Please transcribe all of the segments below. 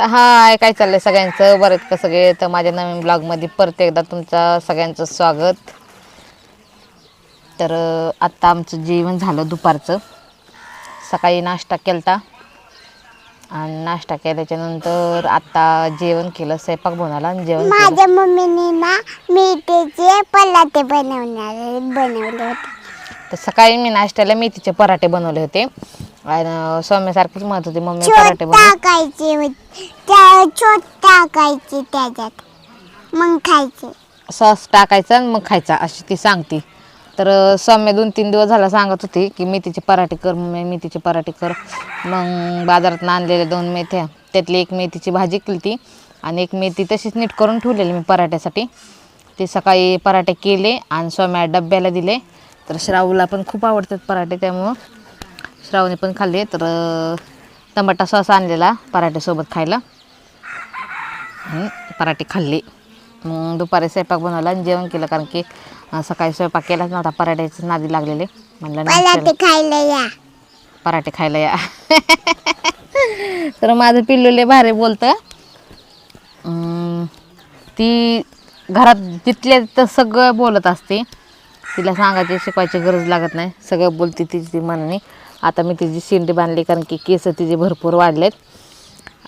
तर हाय काय चाललंय सगळ्यांचं? बरं का सगळे? तर माझ्या नवीन ब्लॉगमध्ये परत एकदा तुमचं सगळ्यांचं स्वागत. तर आत्ता आमचं जेवण झालं दुपारचं. सकाळी नाश्ता केलता. आणि नाश्ता केल्याच्यानंतर आत्ता जेवण केलं स्वयंपाक बनवला आणि जेवण केलं. माझ्या मम्मीने ना मेथीचे पलाटे बनवणार बनवले होते. तर सकाळी मी नाश्त्याला मेथीचे पराठे बनवले होते. आणि सौम्यासारखीच म्हणत होती मम्मी छोट पराठे बनव. टाकायचे होते. त्या छोट टाकायचे त्याच्यात. मग खायचे. सॉस टाकायचा आणि मग खायचा अशी ती सांगते. तर अं, सौम्य दोन तीन दिवस झाला सांगत होती की मेथीचे पराठे कर मम्मी मेथीचे पराठे कर. मग बाजारात आणलेल्या दोन मेथ्या त्यातली एक मेथीची भाजी केली ती आणि एक मेथी तशीच नीट करून ठेवलेली मी पराठ्यासाठी. ते सकाळी पराठे केले आणि सौम्या डब्याला दिले. तर श्रावूला पण खूप आवडतात पराठे त्यामुळं श्रावणी पण खाल्ले तर टमाटा सॉस आणलेला पराठ्यासोबत खायला. पराठे खाल्ले. मग दुपारी स्वयंपाक बनवला आणि जेवण केलं कारण की सकाळी स्वयंपाक केलाच नव्हता पराठ्याचे नादी लागलेले. म्हणलं खायला या. पराठे खायला या. तर माझं पिल्लूले भारी बोलतं. ती घरात जिथल्या तर सगळं बोलत असते. तिला सांगायची शिकवायची गरज लागत नाही. सगळं बोलते तिची ती मनाने. आता मी तिची शेंडी बांधली कारण की केस तिचे भरपूर वाढलेत.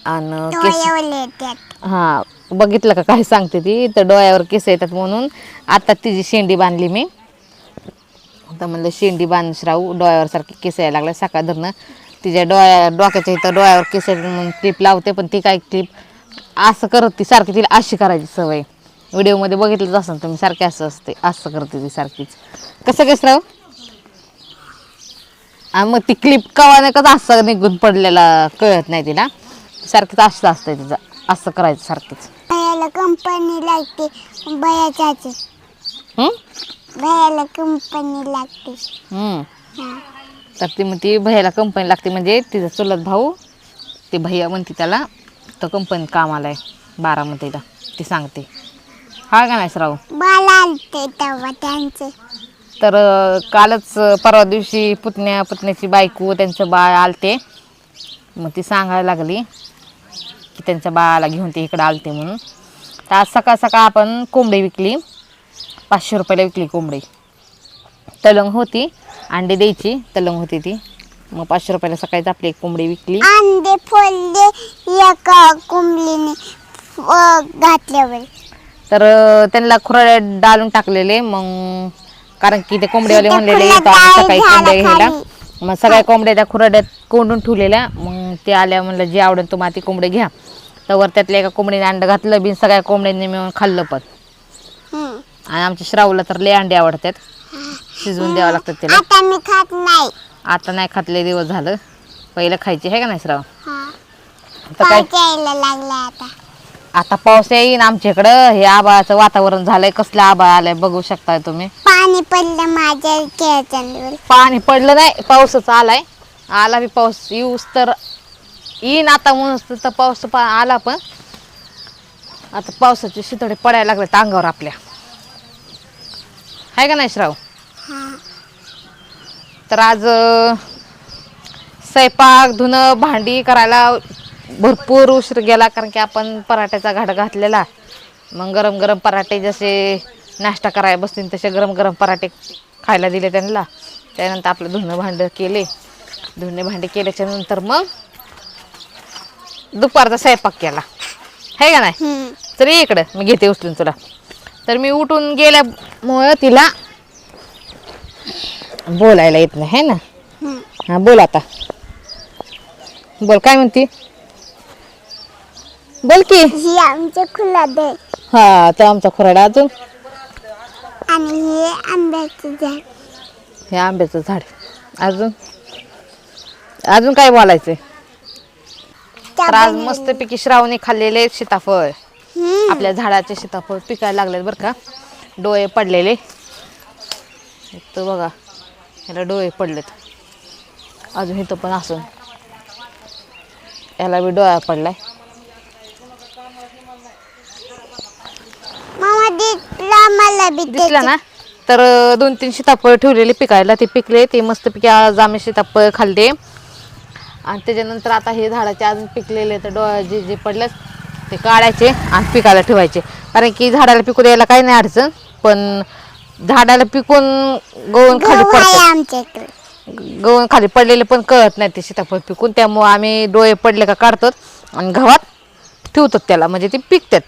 आणि केस हां बघितलं का काय सांगते ती? तर डोळ्यावर केस येतात म्हणून आता तिची शेंडी बांधली मी. तर म्हणलं शेंडी बांध श्रावू डोळ्यावर सारखे केस यायला लागले सकाळ धरणं. तिच्या डोळ्या डोक्याच्या इथं डोळ्यावर केस म्हणून क्लिप लावते पण ती काय क्लिप असं करत ती सारखी तिला अशी करायची सवय. व्हिडिओमध्ये बघितलंच असं तुम्ही सारखे असं असते असं करते ती सारखीच. कसं काय श्राव आणि मग ती क्लिप कवा नाही कसं असं निघून पडलेला कळत नाही तिला. सारखीच असं असतं तिचं. असं करायचं सारखीच. भयाला कंपनी लागते भयाच्याचे हं? भयाला कंपनी लागते. हा. तर ती मग ती भैयाला कंपनी लागते म्हणजे तिचा चुलत भाऊ ते भैया म्हणते त्याला तर कंपनीत कामाला आहे बारामतीला. ती सांगते. हा का नाही श्राव बाल आलते तेव्हा त्यांचे. तर कालच परवा दिवशी पुतण्या पुतण्याची बायको त्यांचं बाळ आलते. मग ती सांगायला लागली की त्यांच्या बाळाला घेऊन ते इकडं आलते म्हणून. तर आज सकाळ सकाळ आपण कोंबडी विकली. पाचशे रुपयाला विकली कोंबडी. तलंग होती अंडे द्यायची तलंग होती ती. मग पाचशे रुपयाला सकाळीच आपली एक कोंबडी विकली. अंडे फोडले एका कुंबलीने फ- घातल्यावर. तर त्यांना खुराड्या डालून टाकलेले. मग कारण की ते कोंबड्यावाले म्हणलेले आम्ही सकाळी कोंबड्या घ्यायला. मग सगळ्या कोंबड्या त्या खुराड्यात कोंडून ठेवलेल्या. मग ते आल्या म्हणलं जे आवडेल तुम्हाला ती कोंबडी घ्या. तर त्यातल्या एका कोंबडीने अंड घातलं बिन सगळ्या कोंबड्यांनी मिळून खाल्लं पण. आणि आमच्या श्रावला तर लय अंडे आवडतात. शिजवून द्यावं लागतात त्याला. आता मी खात नाही. आता नाही खातले दिवस झालं. पहिलं खायचे आहे का नाही श्राव हा. तर काय? लागला आता. आता पाऊस येईन आमच्या इकडं हे आबाळाचं वातावरण झालंय कसलं आबाळ आलंय बघू शकताय तुम्ही. पाणी पडलं माझ्या पाणी पडलं नाही पाऊसच आलाय. आला बी पाऊस येऊस तर येईन आता म्हणून तर पाऊस पा आला पण. आता पावसाचे शितोडे पडायला लागले अंगावर आपल्या. आहे का नाही श्राव? तर आज अं, स्वयंपाक धुणं भांडी करायला भरपूर उशीर गेला कारण की आपण पराठ्याचा घाट घातलेला. मग गरम गरम पराठे जसे नाश्ता करायला बसतील तसे गरम गरम पराठे खायला दिले त्यांना. त्यानंतर आपलं धुणं भांडं केले. धुणे भांडे केल्याच्यानंतर मग दुपारचा स्वयंपाक केला. आहे का नाही. तर इकडं मी घेते उचलून तुला. तर मी उठून गेल्यामुळं तिला बोलायला येत नाही है ना. हा बोल आता. बोल काय म्हणती? बोल की. ही आमचे खुला दे हा तो आमचा खुराडा अजून? आणि हे आंब्याचं झाड. हे आंब्याचं झाड. अजून? अजून काय बोलायचंय? तर आज मस्तपैकी श्रावणी खाल्लेले सीताफळ. हम्म. आपल्या झाडाचे सीताफळ पिकायला लागलेत बरं का. डोळे पडलेले. तर बघा ह्याला डोळे पडलेत. अजून इथं पण असून. याला बी डोळा पडलाय. दिसला ना? तर दोन तीन सीताफळ ठेवलेले पिकायला. ते पिकले ते मस्तपैकी आज आम्ही सीताफळ खाल्ले. आणि त्याच्यानंतर आता हे झाडाचे अजून पिकलेले तर डोळ्या जे जे पडलेत ते काढायचे आणि पिकायला ठेवायचे. कारण की झाडाला पिकू द्यायला काही नाही अडचण. पण झाडाला पिकून गवून खाली पडतात. गवून खाली पडलेले पण कळत नाही ते सीताफळ पिकून. त्यामुळं आम्ही डोळे पडले का काढतो आणि गव्हात ठेवतो त्याला. म्हणजे ते पिकतात.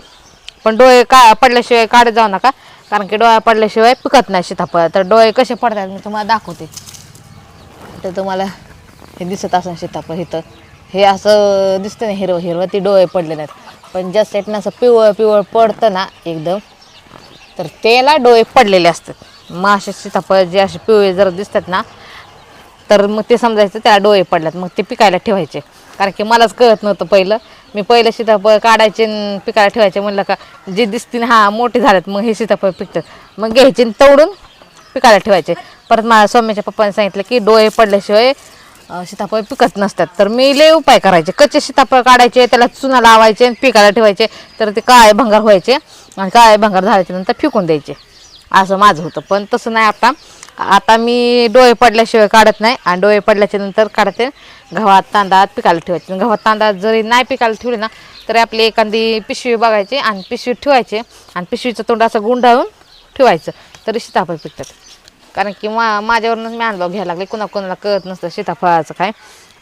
पण डोळे का पडल्याशिवाय काढत जाऊ नका. कारण की डोळ्या पडल्याशिवाय पिकत नाही सीताफळ. तर डोळे कसे पडतात मी तुम्हाला दाखवते. तर तुम्हाला हे दिसत असं सीताफळ इथं. हे असं दिसतं ना हिरवं हिरवं ते डोळे पडले नाहीत. पण ज्या साईडनं असं पिवळ पिवळ पडतं ना एकदम तर त्याला डोळे पडलेले असतात. मग असे सीताफळ जे असे पिवळे जर दिसतात ना तर मग ते समजायचं त्याला डोळे पडल्यात. मग ते पिकायला ठेवायचे. कारण की मलाच कळत नव्हतं पहिलं. मी पहिलं सीताफळ काढायचे आणि पिकायला ठेवायचे म्हणलं का जे दिसतील हा मोठे झालेत मग हे सीताफळ पिकतात. मग घ्यायचे आणि तोडून पिकायला ठेवायचे. परत माझ्या सौम्याच्या पप्पाने सांगितलं की डोळे पडल्याशिवाय सीताफळ पिकत नसतात. तर मी लय उपाय करायचे. कच्चे सीताफळ काढायचे त्याला चुना लावायचे आणि पिकायला ठेवायचे तर ते काळे भंगार व्हायचे आणि काळे भंगार झाल्याच्यानंतर फिकून द्यायचे. असं माझं होतं. पण तसं नाही आता. आता मी डोळे पडल्याशिवाय काढत नाही आणि डोळे पडल्याच्या नंतर काढते. गव्हात तांदळात पिकायला ठेवायचे. गव्हात तांदळात जरी नाही पिकायला ठेवले ना तरी आपली एखादी पिशवी बघायची आणि पिशवीत ठेवायचे. आणि पिशवीचं तोंड असं गुंडाळून ठेवायचं. तरी सीताफळ पिकतात. कारण की मा माझ्यावरूनच मी अनुभव घ्यायला लागले. कुणा कोणाला कळत नसतं सीताफळाचं काय.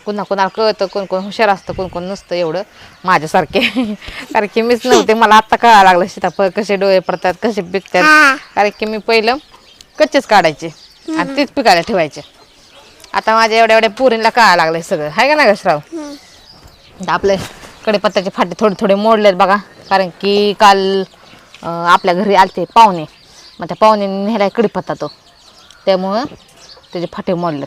कुणा कोणाला कळतं कोण कोण हुशार असतं कोण कोण नसतं एवढं माझ्यासारखे. कारण की मीच नव्हते. मला आत्ता कळायला लागलं सीताफळ कसे डोळे पडतात कसे पिकतात. कारण की मी पहिलं कच्चेच काढायचे. आणि तेच पिकायला ठेवायचे. आता माझ्या एवढ्या एवढ्या पुरीला कळायला लागलंय सगळं. आहे का ना ग श्राव आपले कडेपत्त्याचे फाटे थोडे थोडे मोडलेत बघा. कारण की काल आपल्या घरी आलते पाहुणे. मग त्या पाहुण्यांनी नेलाय कडीपत्ता तो. त्यामुळं त्याचे फाटे मोडलेत.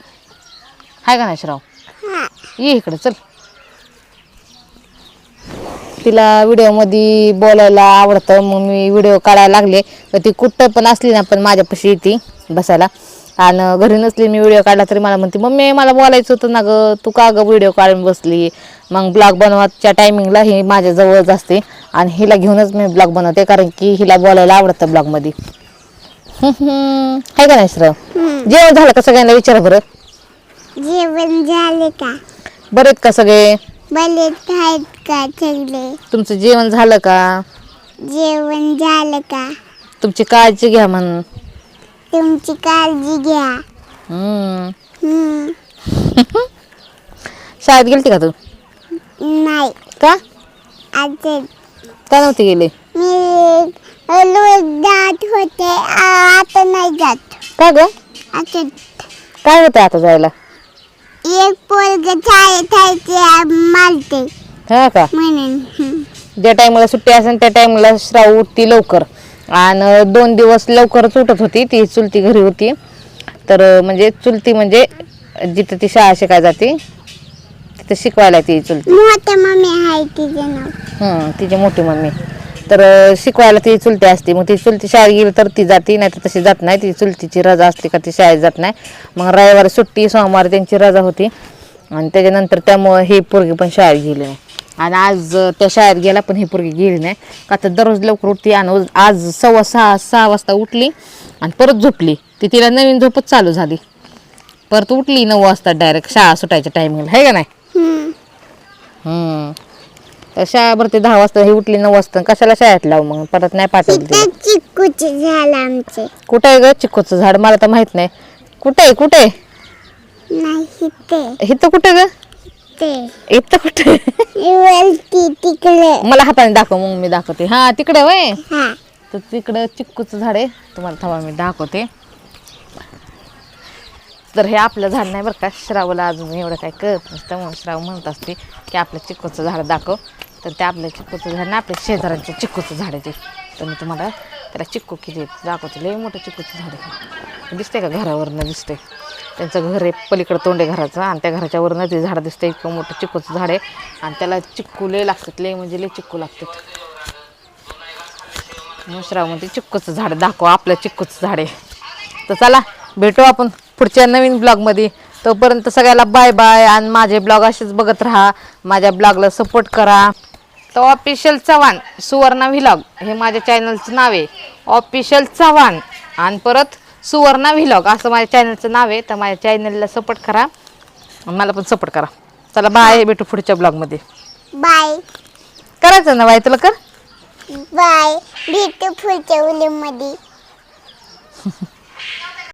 आहे का नाही श्राव हा. ये इकडे चल. तिला व्हिडिओमध्ये बोलायला आवडतं मग मी व्हिडिओ काढायला लागले. तर ती कुठं पण असली ना पण माझ्यापाशी येते बसायला. आणि घरी नसली मी व्हिडिओ काढला तरी मला म्हणते मम्मी मला बोलायचं होतं ना गं तू का गं व्हिडिओ काढून बसली? मग ब्लॉग बनवायच्या टायमिंगला ही माझ्या जवळच असते आणि हिला घेऊनच मी ब्लॉग बनवते कारण की हिला बोलायला आवडतं ब्लॉगमध्ये आहे का नाही श्रव? जेवण झालं का सगळ्यांना विचारा बरं? जेवण झाले का? बरेत का सगळे? बलेत का? सगळे? तुमचं जेवण झालं का? जेवण झालं का? तुमची काळजी घ्या म्हण तुमची काळजी घ्या. हम्म. हम्म. शाळेत गेलती का तू? नाही. का? आज का नव्हती गेली? मी रोज जात होते आ- आता नाही जात. का ग? आता काय होतं आता जायला? एक पोरग आहे ते मारते. हा का? म्हणून हम्म. ज्या टायमाला सुट्टी असेल त्या टायमाला श्राव उठती लवकर. आणि दोन दिवस लवकरच उठत होती. ती चुलती घरी होती. तर म्हणजे चुलती म्हणजे जिथं ती शाळा शिकायला जाते तिथं शिकवायला ती चुलती. आहे तिचे हं, मोठी मम्मी. तर शिकवायला ती चुलती असते. मग ती चुलती शाळेत गेली तर ती जाते नाही तर तशी जात नाही. ती चुलतीची रजा असते का ती शाळेत जात नाही. मग रविवारी सुट्टी सोमवारी त्यांची रजा होती. आणि त्याच्यानंतर त्यामुळं ही पोरगी पण शाळेत गेली नाही. आणि आज त्या शाळेत गेला पण ही पोरगी गेली नाही. का तर दररोज लवकर उठते आणि आज सव्वा सहा सहा वाजता उठली आणि परत झोपली. ती तिला नवीन झोपच चालू झाली. परत उठली नऊ वाजता डायरेक्ट शाळा सुटायच्या टायमिंगला आहे का नाही. तर शाळा भरते दहा वाजता ही उठली नऊ वाजता. कशाला शाळेत लावू मग? परत नाही पाठवली चिक्कूचे आमचे. कुठं आहे ग चिक्कोचं झाड? मला तर माहीत नाही. कुठे आहे कुठे आहे? कुठे ग? इथं कुठे? तिकडे. मला हाताने दाखव मग मी दाखवते. हा तिकडे वय हा. तर तिकडं चिक्कूचं झाड आहे. तुम्हाला थांबा मी दाखवते. तर हे आपलं झाड नाही बरं का. श्रावला अजून एवढं काय कळत नसतं म्हणून श्राव म्हणत असते की आपलं चिक्कूचं झाड दाखव. तर ते आपल्या चिक्कूचं झाड ना आपल्या शेजाऱ्यांचं चिक्कूचं झाड आहे ते. तर मी तुम्हाला त्याला चिक्कू किती दाखवते. लय मोठं चिक्कूचं झाड आहे. दिसतंय का घरावरनं? दिसतंय. त्यांचं घर आहे पलीकडं तोंडे घराचं. आणि त्या घराच्या वरनं ते झाड दिसतंय. इतकं मोठं चिक्कूचं झाड आहे. आणि त्याला चिक्कू लय लागतात. लय म्हणजे लय चिक्कू लागतात. मुश्राव म्हणते चिक्कूचं झाड दाखव. आपलं चिक्कूचं झाड आहे. तर चला भेटू आपण पुढच्या नवीन ब्लॉगमध्ये तोपर्यंत सगळ्याला बाय बाय आणि माझे ब्लॉग असेच बघत राहा. माझ्या ब्लॉगला सपोर्ट करा. तर ऑफिशियल चव्हाण सुवर्णा व्हिलॉग हे माझ्या चॅनलचं नाव आहे. ऑफिशियल चव्हाण. आणि परत सुवर्णा व्हिलॉग असं माझ्या चॅनलचं नाव आहे. तर माझ्या चॅनलला सपोर्ट करा. मला पण सपोर्ट करा. चला बाय भेटू पुढच्या ब्लॉगमध्ये बाय करायचं ना बाय तुला कर? बाय भेटू पुढच्या उलीमध्ये